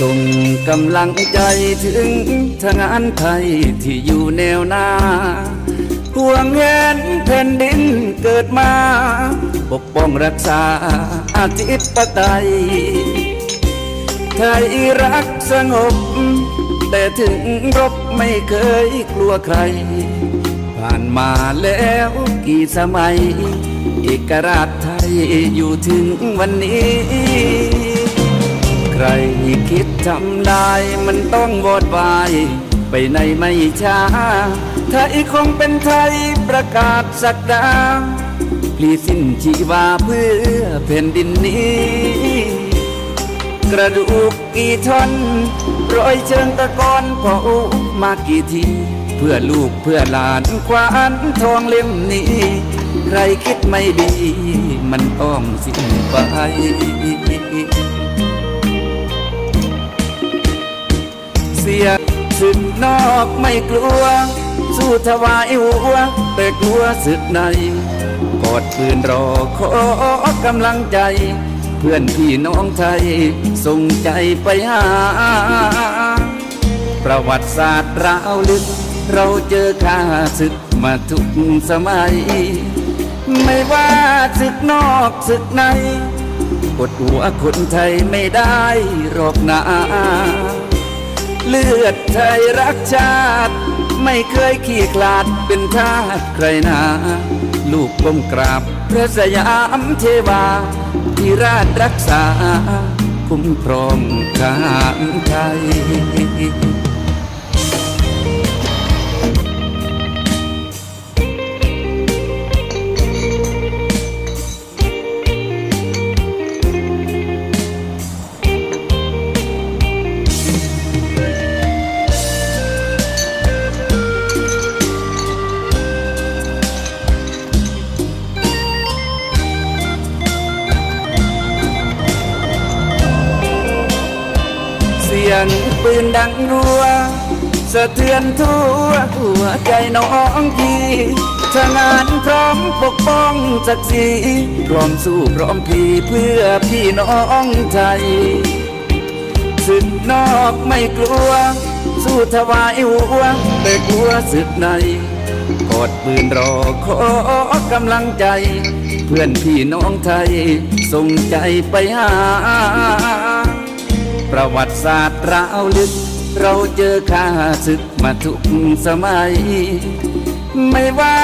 ส่งกำลังใจถึงทหารไทยที่อยู่แนวหน้าห่วงแหนแผ่นดินเกิดมา ปกป้องรักษาอาธิปไตย ไทยรักสงบ แต่ถึงรบไม่เคยกลัวใคร ผ่านมาแล้วกี่สมัย เอกราชไทยอยู่ถึงวันนี้ ใครคิดทำได้มันต้องวอดวาย ไปในไม่ช้าไทยคงเป็นไทยประกาศสักดาพลีสิ้นชีวาเพื่อแผ่นดินนี้ กระดูกกี่ท่อนรอยเชิงตะกอนเผามากี่ที เพื่อลูกเพื่อหลานควานทองเล่มนี้ ใครคิดไม่ดี มันต้องสิ้นไป ศึกนอกไม่กลัว สู้ถวายหัวแต่กลัวศึกในกอดปืนรอขอกำลังใจ เพื่อนพี่น้องไทยส่งใจไปหา ประวัติศาสตร์ราวลึก เราเจอข้าศึกมาทุกสมัย ไม่ว่าศึกนอกศึกในกดหัวคนไทยไม่ได้หรอกนา เลือดไทยรักชาติ ไม่เคยขี้คลาดเป็นทาสใครนาลูกก้มกราบพระสยามเทวาที่ราชรักษา คุ้มครองทารไทย เสียงปืนดังรัว สะเทือนทั่วหัวใจน้องพี่ทงานพร้อมปกป้องศักดิ์ศรีพร้อมสู้พร้อมพีเพื่อพี่น้องไทยศึกนอกไม่กลัว สู้ถวายหัวแต่กลัวศึกในกอดปืนรอขอกำลังใจ เพื่อนพี่น้องไทยส่งใจไปหา ประวัติศาสตร์ราวลึก เราเจอข้าศึกมาทุกสมัย ไม่ว่า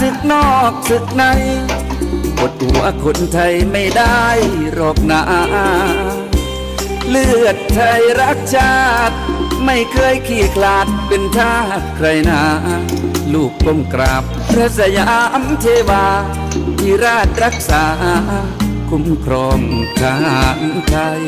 ศึกนอกศึกในกดหัวคนไทยไม่ได้หรอกนาเลือดไทยรักชาติ ไม่เคยขี้คลาดเป็นทาสใครนาลูกก้มกราบพระสยามเทวาที่ราชรักษา คุ้มครองทารไทย